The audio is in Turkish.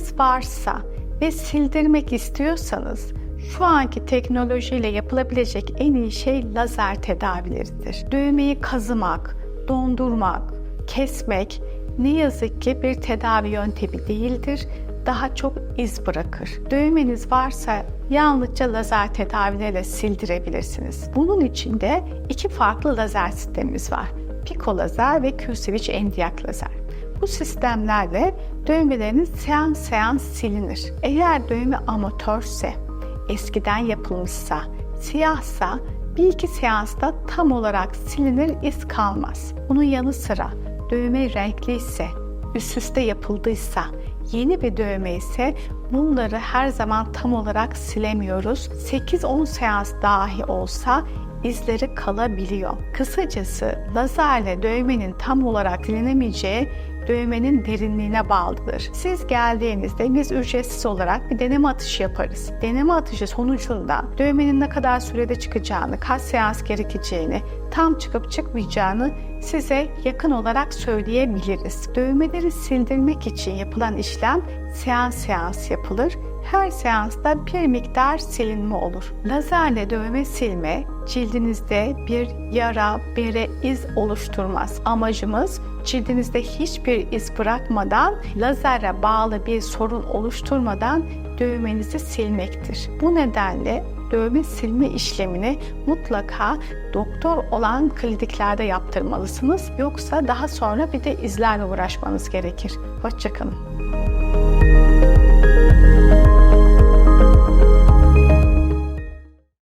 dövmeniz varsa ve sildirmek istiyorsanız şu anki teknolojiyle yapılabilecek en iyi şey lazer tedavileridir. Dövmeyi kazımak, dondurmak, kesmek ne yazık ki bir tedavi yöntemi değildir. Daha çok iz bırakır. Dövmeniz varsa yalnızca lazer tedavileriyle sildirebilirsiniz. Bunun için de iki farklı lazer sistemimiz var. Pico lazer ve Q-Switch endiyak lazer. Bu sistemlerle dövmeleriniz seans seans silinir. Eğer dövme amatörse, eskiden yapılmışsa, siyahsa bir iki seansta tam olarak silinir iz kalmaz. Bunun yanı sıra dövme renkli ise, üst üste yapıldıysa, yeni bir dövme ise bunları her zaman tam olarak silemiyoruz. 8-10 seans dahi olsa izleri kalabiliyor. Kısacası lazerle dövmenin tam olarak silinemeyeceği dövmenin derinliğine bağlıdır. Siz geldiğinizde biz ücretsiz olarak bir deneme atışı yaparız. Deneme atışı sonucunda dövmenin ne kadar sürede çıkacağını, kaç seans gerekeceğini, tam çıkıp çıkmayacağını size yakın olarak söyleyebiliriz. Dövmeleri sildirmek için yapılan işlem seans seans yapılır. Her seansta bir miktar silinme olur. Lazerle dövme silme cildinizde bir yara, bere, iz oluşturmaz. Amacımız cildinizde hiçbir iz bırakmadan, lazere bağlı bir sorun oluşturmadan dövmenizi silmektir. Bu nedenle dövme silme işlemini mutlaka doktor olan kliniklerde yaptırmalısınız. Yoksa daha sonra bir de izlerle uğraşmanız gerekir. Hoşçakalın.